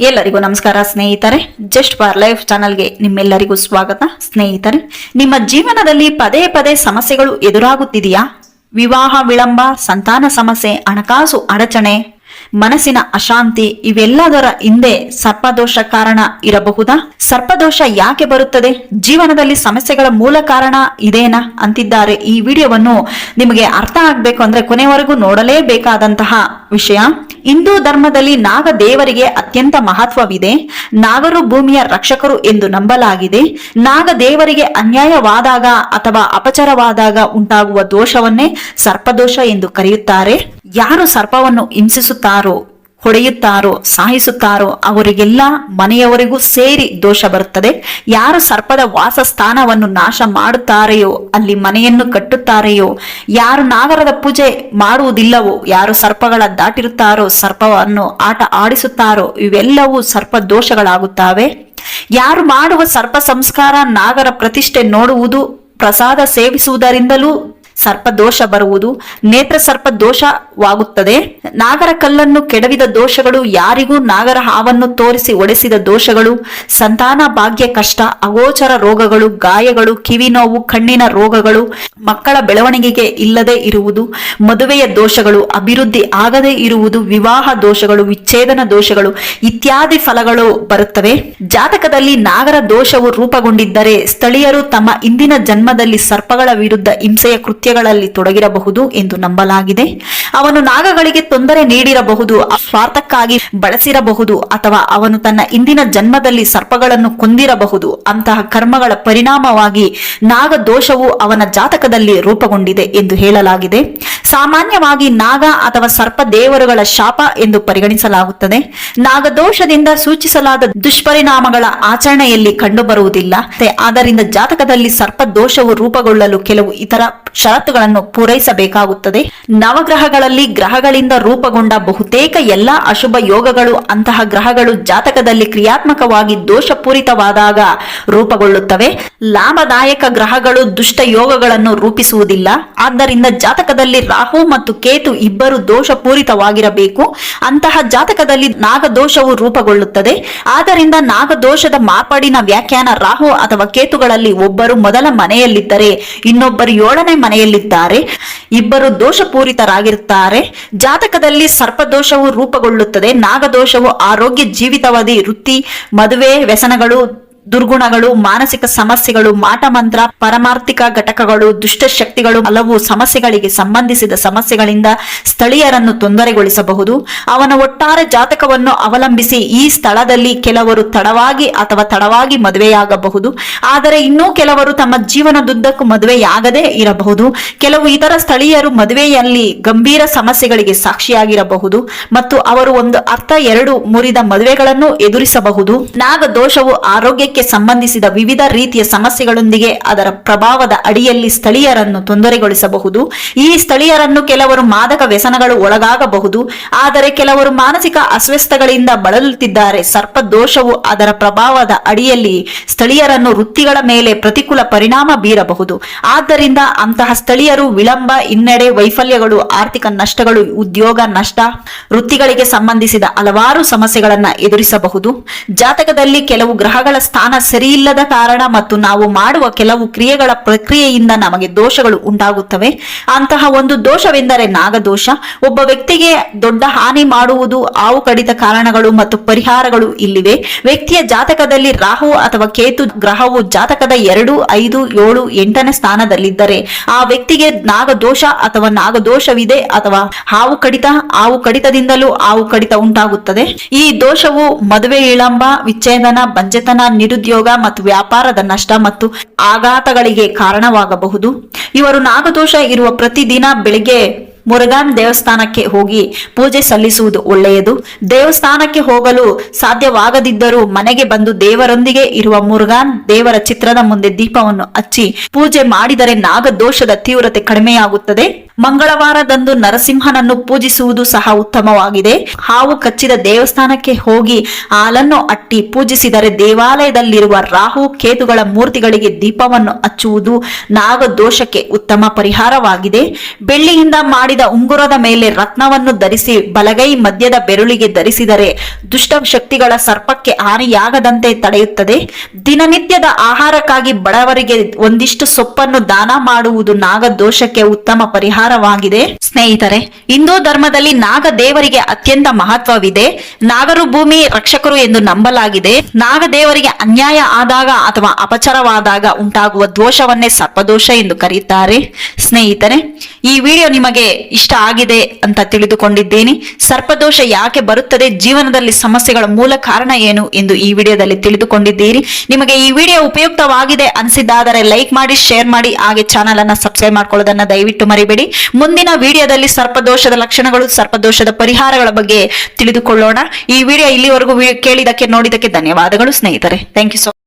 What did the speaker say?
ಎಲ್ಲರಿಗೂ ನಮಸ್ಕಾರ ಸ್ನೇಹಿತರೆ. ಜಸ್ಟ್ ಫಾರ್ ಲೈಫ್ ಚಾನಲ್ಗೆ ನಿಮ್ಮೆಲ್ಲರಿಗೂ ಸ್ವಾಗತ. ಸ್ನೇಹಿತರೆ, ನಿಮ್ಮ ಜೀವನದಲ್ಲಿ ಪದೇ ಪದೇ ಸಮಸ್ಯೆಗಳು ಎದುರಾಗುತ್ತಿದೆಯಾ? ವಿವಾಹ, ವಿಳಂಬ, ಸಂತಾನ ಸಮಸ್ಯೆ, ಹಣಕಾಸು ಅಡಚಣೆ ಮನಸ್ಸಿನ ಅಶಾಂತಿ ಇವೆಲ್ಲದರ ಹಿಂದೆ ಸರ್ಪದೋಷ ಕಾರಣ ಇರಬಹುದಾ? ಸರ್ಪದೋಷ ಯಾಕೆ ಬರುತ್ತದೆ? ಜೀವನದಲ್ಲಿ ಸಮಸ್ಯೆಗಳ ಮೂಲ ಕಾರಣ ಇದೇನಾ? ಅಂತಿದ್ದಾರೆ ಈ ವಿಡಿಯೋವನ್ನು ನಿಮಗೆ ಅರ್ಥ ಆಗ್ಬೇಕು ಅಂದ್ರೆ ಕೊನೆವರೆಗೂ ನೋಡಲೇಬೇಕಾದಂತಹ ವಿಷಯ. ಹಿಂದೂ ಧರ್ಮದಲ್ಲಿ ನಾಗ ದೇವರಿಗೆ ಅತ್ಯಂತ ಮಹತ್ವವಿದೆ. ನಾಗರು ಭೂಮಿಯ ರಕ್ಷಕರು ಎಂದು ನಂಬಲಾಗಿದೆ. ನಾಗ ದೇವರಿಗೆ ಅನ್ಯಾಯವಾದಾಗ ಅಥವಾ ಅಪಚಾರವಾದಾಗ ಉಂಟಾಗುವ ದೋಷವನ್ನೇ ಸರ್ಪದೋಷ ಎಂದು ಕರೆಯುತ್ತಾರೆ. ಯಾರು ಸರ್ಪವನ್ನು ಹಿಂಸಿಸುತ್ತಾರೋ, ಹೊಡೆಯುತ್ತಾರೋ, ಸಾಯಿಸುತ್ತಾರೋ, ಅವರಿಗೆಲ್ಲ ಮನೆಯವರಿಗೂ ಸೇರಿ ದೋಷ ಬರುತ್ತದೆ. ಯಾರು ಸರ್ಪದ ವಾಸಸ್ಥಾನವನ್ನು ನಾಶ ಮಾಡುತ್ತಾರೆಯೋ, ಅಲ್ಲಿ ಮನೆಯನ್ನು ಕಟ್ಟುತ್ತಾರೆಯೋ, ಯಾರು ನಾಗರದ ಪೂಜೆ ಮಾಡುವುದಿಲ್ಲವೋ, ಯಾರು ಸರ್ಪಗಳ ದಾಟಿರುತ್ತಾರೋ, ಸರ್ಪವನ್ನು ಆಟ ಆಡಿಸುತ್ತಾರೋ, ಇವೆಲ್ಲವೂ ಸರ್ಪ ದೋಷಗಳಾಗುತ್ತವೆ. ಯಾರು ಮಾಡುವ ಸರ್ಪ ಸಂಸ್ಕಾರ ನಾಗರ ಪ್ರತಿಷ್ಠೆ ನೋಡುವುದು, ಪ್ರಸಾದ ಸೇವಿಸುವುದರಿಂದಲೂ ಸರ್ಪ ದೋಷ ಬರುವುದು. ನೇತ್ರ ಸರ್ಪ ದೋಷವಾಗುತ್ತದೆ. ನಾಗರ ಕಲ್ಲನ್ನು ಕೆಡವಿದ ದೋಷಗಳು ಯಾರಿಗೂ ನಾಗರ ಹಾವನ್ನು ತೋರಿಸಿ ಒಡೆಸಿದ ದೋಷಗಳು. ಸಂತಾನ, ಭಾಗ್ಯ, ಕಷ್ಟ, ಅಗೋಚರ ರೋಗಗಳು, ಗಾಯಗಳು, ಕಿವಿ ನೋವು, ಕಣ್ಣಿನ ರೋಗಗಳು, ಮಕ್ಕಳ ಬೆಳವಣಿಗೆಗೆ ಇಲ್ಲದೆ ಇರುವುದು. ಮದುವೆಯ ದೋಷಗಳು, ಅಭಿವೃದ್ಧಿ ಆಗದೇ ಇರುವುದು, ವಿವಾಹ ದೋಷಗಳು, ವಿಚ್ಛೇದನ ದೋಷಗಳು ಇತ್ಯಾದಿ ಫಲಗಳು ಬರುತ್ತವೆ. ಜಾತಕದಲ್ಲಿ ನಾಗರ ದೋಷವು ರೂಪುಗೊಂಡಿದ್ದರೆ ಸ್ಥಳೀಯರು ತಮ್ಮ ಇಂದಿನ ಜನ್ಮದಲ್ಲಿ ಸರ್ಪಗಳ ವಿರುದ್ಧ ಹಿಂಸೆಯ ಕೃತ್ಯಗಳಲ್ಲಿ ತೊಡಗಿರಬಹುದು ಎಂದು ನಂಬಲಾಗಿದೆ. ಅವನು ನಾಗಗಳಿಗೆ ತೊಂದರೆ ನೀಡಿರಬಹುದು, ಸ್ವಾರ್ಥಕ್ಕಾಗಿ ಬಳಸಿರಬಹುದು, ಅಥವಾ ಅವನು ತನ್ನ ಇಂದಿನ ಜನ್ಮದಲ್ಲಿ ಸರ್ಪಗಳನ್ನು ಕೊಂದಿರಬಹುದು. ಅಂತಹ ಕರ್ಮಗಳ ಪರಿಣಾಮವಾಗಿ ನಾಗ ದೋಷವು ಅವನ ಜಾತಕದಲ್ಲಿ ರೂಪುಗೊಂಡಿದೆ ಎಂದು ಹೇಳಲಾಗಿದೆ. ಸಾಮಾನ್ಯವಾಗಿ ನಾಗ ಅಥವಾ ಸರ್ಪ ದೇವರುಗಳ ಶಾಪ ಎಂದು ಪರಿಗಣಿಸಲಾಗುತ್ತದೆ. ನಾಗದೋಷದಿಂದ ಸೂಚಿಸಲಾದ ದುಷ್ಪರಿಣಾಮಗಳ ಆಚರಣೆಯಲ್ಲಿ ಕಂಡುಬರುವುದಿಲ್ಲ. ಆದ್ದರಿಂದ ಜಾತಕದಲ್ಲಿ ಸರ್ಪ ದೋಷವು ರೂಪುಗೊಳ್ಳಲು ಕೆಲವು ಇತರ ಷರತ್ತುಗಳನ್ನು ಪೂರೈಸಬೇಕಾಗುತ್ತದೆ. ನವಗ್ರಹಗಳಲ್ಲಿ ಗ್ರಹಗಳಿಂದ ರೂಪುಗೊಂಡ ಬಹುತೇಕ ಎಲ್ಲಾ ಅಶುಭ ಯೋಗಗಳು ಅಂತಹ ಗ್ರಹಗಳು ಜಾತಕದಲ್ಲಿ ಕ್ರಿಯಾತ್ಮಕವಾಗಿ ದೋಷಪೂರಿತವಾದಾಗ ರೂಪುಗೊಳ್ಳುತ್ತವೆ. ಲಾಭದಾಯಕ ಗ್ರಹಗಳು ದುಷ್ಟ ಯೋಗಗಳನ್ನು ರೂಪಿಸುವುದಿಲ್ಲ. ಆದ್ದರಿಂದ ಜಾತಕದಲ್ಲಿ ರಾಹು ಮತ್ತು ಕೇತು ಇಬ್ಬರು ದೋಷಪೂರಿತವಾಗಿರಬೇಕು. ಅಂತಹ ಜಾತಕದಲ್ಲಿ ನಾಗದೋಷವು ರೂಪುಗೊಳ್ಳುತ್ತದೆ. ಆದ್ದರಿಂದ ನಾಗದೋಷದ ಮಾರ್ಪಾಡಿನ ವ್ಯಾಖ್ಯಾನ ರಾಹು ಅಥವಾ ಕೇತುಗಳಲ್ಲಿ ಒಬ್ಬರು ಮೊದಲ ಮನೆಯಲ್ಲಿದ್ದರೆ ಇನ್ನೊಬ್ಬರು ಏಳನೇ ಮನೆಯಲ್ಲಿದ್ದಾರೆ. ಇಬ್ಬರು ದೋಷಪೂರಿತರಾಗಿರುತ್ತಾರೆ. ಜಾತಕದಲ್ಲಿ ಸರ್ಪದೋಷವು ರೂಪುಗೊಳ್ಳುತ್ತದೆ. ನಾಗದೋಷವು ಆರೋಗ್ಯ ಜೀವಿತವಾದಿ ವೃತ್ತಿ ಮದುವೆ ವ್ಯಸನಗಳು ದುರ್ಗುಣಗಳು, ಮಾನಸಿಕ ಸಮಸ್ಯೆಗಳು ಮಾಟಮಂತ್ರ ಪರಮಾರ್ಥಿಕ ಘಟಕಗಳು ದುಷ್ಟಶಕ್ತಿಗಳು ಹಲವು ಸಮಸ್ಯೆಗಳಿಗೆ ಸಂಬಂಧಿಸಿದ ಸಮಸ್ಯೆಗಳಿಂದ ಸ್ಥಳೀಯರನ್ನು ತೊಂದರೆಗೊಳಿಸಬಹುದು. ಅವನ ಒಟ್ಟಾರೆ ಜಾತಕವನ್ನು ಅವಲಂಬಿಸಿ ಈ ಸ್ಥಳದಲ್ಲಿ ಕೆಲವರು ತಡವಾಗಿ ಅಥವಾ ತಡವಾಗಿ ಮದುವೆಯಾಗಬಹುದು. ಆದರೆ ಇನ್ನೂ ಕೆಲವರು ತಮ್ಮ ಜೀವನದುದ್ದಕ್ಕೂ ಮದುವೆಯಾಗದೇ ಇರಬಹುದು. ಕೆಲವು ಇತರ ಸ್ಥಳೀಯರು ಮದುವೆಯಲ್ಲಿ ಗಂಭೀರ ಸಮಸ್ಯೆಗಳಿಗೆ ಸಾಕ್ಷಿಯಾಗಿರಬಹುದು. ಮತ್ತು ಅವರು ಒಂದು ಅರ್ಥ ಎರಡು ಮುರಿದ ಮದುವೆಗಳನ್ನು ಎದುರಿಸಬಹುದು. ನಾಗ ದೋಷವು ಆರೋಗ್ಯಕ್ಕೆ ಸಂಬಂಧಿಸಿದ ವಿವಿಧ ರೀತಿಯ ಸಮಸ್ಯೆಗಳೊಂದಿಗೆ ಅದರ ಪ್ರಭಾವದ ಅಡಿಯಲ್ಲಿ ಸ್ಥಳೀಯರನ್ನು ತೊಂದರೆಗೊಳಿಸಬಹುದು. ಈ ಸ್ಥಳೀಯರನ್ನು ಕೆಲವರು ಮಾದಕ ವ್ಯಸನಗಳು ಒಳಗಾಗಬಹುದು. ಆದರೆ ಕೆಲವರು ಮಾನಸಿಕ ಅಸ್ವಸ್ಥಗಳಿಂದ ಬಳಲುತ್ತಿದ್ದಾರೆ. ಸರ್ಪ ದೋಷವು ಅದರ ಪ್ರಭಾವದ ಅಡಿಯಲ್ಲಿ ಸ್ಥಳೀಯರನ್ನು ವೃತ್ತಿಗಳ ಮೇಲೆ ಪ್ರತಿಕೂಲ ಪರಿಣಾಮ ಬೀರಬಹುದು. ಆದ್ದರಿಂದ ಅಂತಹ ಸ್ಥಳೀಯರು ವಿಳಂಬ, ಹಿನ್ನಡೆ, ವೈಫಲ್ಯಗಳು, ಆರ್ಥಿಕ ನಷ್ಟಗಳು, ಉದ್ಯೋಗ ನಷ್ಟ, ವೃತ್ತಿಗಳಿಗೆ ಸಂಬಂಧಿಸಿದ ಹಲವಾರು ಸಮಸ್ಯೆಗಳನ್ನು ಎದುರಿಸಬಹುದು. ಜಾತಕದಲ್ಲಿ ಕೆಲವು ಗ್ರಹಗಳ ಸ್ಥಾನ ಸರಿಯಿಲ್ಲದ ಕಾರಣ ಮತ್ತು ನಾವು ಮಾಡುವ ಕೆಲವು ಕ್ರಿಯೆಗಳ ಪ್ರಕ್ರಿಯೆಯಿಂದ ನಮಗೆ ದೋಷಗಳು ಉಂಟಾಗುತ್ತವೆ. ಅಂತಹ ಒಂದು ದೋಷವೆಂದರೆ ನಾಗದೋಷ. ಒಬ್ಬ ವ್ಯಕ್ತಿಗೆ ದೊಡ್ಡ ಹಾನಿ ಮಾಡುವುದು ಆವು ಕಡಿತ ಕಾರಣಗಳು ಮತ್ತು ಪರಿಹಾರಗಳು ಇಲ್ಲಿವೆ. ವ್ಯಕ್ತಿಯ ಜಾತಕದಲ್ಲಿ ರಾಹು ಅಥವಾ ಕೇತು ಗ್ರಹವು ಜಾತಕದ ಎರಡು, ಐದು, ಏಳು, ಎಂಟನೇ ಸ್ಥಾನದಲ್ಲಿದ್ದರೆ ಆ ವ್ಯಕ್ತಿಗೆ ನಾಗದೋಷ ಅಥವಾ ನಾಗದೋಷವಿದೆ ಅಥವಾ ಹಾವು ಕಡಿತ ಹಾವು ಕಡಿತದಿಂದಲೂ ಹಾವು ಕಡಿತ ಉಂಟಾಗುತ್ತದೆ. ಈ ದೋಷವು ಮದುವೆ ವಿಳಂಬ, ವಿಚ್ಛೇದನ, ಬಂಜೆತನ ನಿರುದ್ಯೋಗ ಮತ್ತು ವ್ಯಾಪಾರದ ನಷ್ಟ ಮತ್ತು ಆಘಾತಗಳಿಗೆ ಕಾರಣವಾಗಬಹುದು. ಇವರು ನಾಗದೋಷ ಇರುವ ಪ್ರತಿದಿನ ಬೆಳಿಗ್ಗೆ ಮುರುಗಾನ್ ದೇವಸ್ಥಾನಕ್ಕೆ ಹೋಗಿ ಪೂಜೆ ಸಲ್ಲಿಸುವುದು ಒಳ್ಳೆಯದು. ದೇವಸ್ಥಾನಕ್ಕೆ ಹೋಗಲು ಸಾಧ್ಯವಾಗದಿದ್ದರೂ ಮನೆಗೆ ಬಂದು ದೇವರೊಂದಿಗೆ ಇರುವ ಮುರುಗಾನ್ ದೇವರ ಚಿತ್ರದ ಮುಂದೆ ದೀಪವನ್ನು ಹಚ್ಚಿ ಪೂಜೆ ಮಾಡಿದರೆ ನಾಗದೋಷದ ತೀವ್ರತೆ ಕಡಿಮೆಯಾಗುತ್ತದೆ. ಮಂಗಳವಾರದಂದು ನರಸಿಂಹನನ್ನು ಪೂಜಿಸುವುದು ಸಹ ಉತ್ತಮವಾಗಿದೆ. ಹಾವು ಕಚ್ಚಿದ ದೇವಸ್ಥಾನಕ್ಕೆ ಹೋಗಿ ಹಾಲನ್ನು ಅಟ್ಟಿ ಪೂಜಿಸಿದರೆ ದೇವಾಲಯದಲ್ಲಿರುವ ರಾಹು ಕೇತುಗಳ ಮೂರ್ತಿಗಳಿಗೆ ದೀಪವನ್ನು ಹಚ್ಚುವುದು ನಾಗದೋಷಕ್ಕೆ ಉತ್ತಮ ಪರಿಹಾರವಾಗಿದೆ. ಬೆಳ್ಳಿಯಿಂದ ಮಾಡಿದ ಉಂಗುರದ ಮೇಲೆ ರತ್ನವನ್ನು ಧರಿಸಿ ಬಲಗೈ ಮಧ್ಯದ ಬೆರಳಿಗೆ ಧರಿಸಿದರೆ ದುಷ್ಟ ಶಕ್ತಿಗಳ ಸರ್ಪಕ್ಕೆ ಹಾನಿಯಾಗದಂತೆ ತಡೆಯುತ್ತದೆ. ದಿನನಿತ್ಯದ ಆಹಾರಕ್ಕಾಗಿ ಬಡವರಿಗೆ ಒಂದಿಷ್ಟು ಸೊಪ್ಪನ್ನು ದಾನ ಮಾಡುವುದು ನಾಗದೋಷಕ್ಕೆ ಉತ್ತಮ ಪರಿಹಾರವಾಗಿದೆ ಸ್ನೇಹಿತರೆ, ಹಿಂದೂ ಧರ್ಮದಲ್ಲಿ ನಾಗ ದೇವರಿಗೆ ಅತ್ಯಂತ ಮಹತ್ವವಿದೆ. ನಾಗರು ಭೂಮಿ ರಕ್ಷಕರು ಎಂದು ನಂಬಲಾಗಿದೆ. ನಾಗ ದೇವರಿಗೆ ಅನ್ಯಾಯ ಆದಾಗ ಅಥವಾ ಅಪಚಾರವಾದಾಗ ಉಂಟಾಗುವ ದೋಷವನ್ನೇ ಸರ್ಪದೋಷ ಎಂದು ಕರೆಯುತ್ತಾರೆ. ಸ್ನೇಹಿತರೆ, ಈ ವಿಡಿಯೋ ನಿಮಗೆ ಇಷ್ಟ ಆಗಿದೆ ಅಂತ ತಿಳಿದುಕೊಂಡಿದ್ದೇನೆ. ಸರ್ಪದೋಷ ಯಾಕೆ ಬರುತ್ತದೆ, ಜೀವನದಲ್ಲಿ ಸಮಸ್ಯೆಗಳ ಮೂಲ ಕಾರಣ ಏನು ಎಂದು ಈ ವಿಡಿಯೋದಲ್ಲಿ ತಿಳಿದುಕೊಂಡಿದ್ದೀರಿ. ನಿಮಗೆ ಈ ವಿಡಿಯೋ ಉಪಯುಕ್ತವಾಗಿದೆ ಅನಿಸಿದ್ದಾದರೆ ಲೈಕ್ ಮಾಡಿ, ಶೇರ್ ಮಾಡಿ, ಹಾಗೆ ಚಾನಲ್ ಅನ್ನು ಸಬ್ಸ್ಕ್ರೈಬ್ ಮಾಡ್ಕೊಳ್ಳೋದನ್ನ ದಯವಿಟ್ಟು ಮರಿಬೇಡಿ. ಮುಂದಿನ ವಿಡಿಯೋದಲ್ಲಿ ಸರ್ಪದೋಷದ ಲಕ್ಷಣಗಳು, ಸರ್ಪದೋಷದ ಪರಿಹಾರಗಳ ಬಗ್ಗೆ ತಿಳಿದುಕೊಳ್ಳೋಣ. ಈ ವಿಡಿಯೋ ಇಲ್ಲಿವರೆಗೂ ಕೇಳಿದಕ್ಕೆ ನೋಡಿದಕ್ಕೆ ಧನ್ಯವಾದಗಳು ಸ್ನೇಹಿತರೆ. Thank you so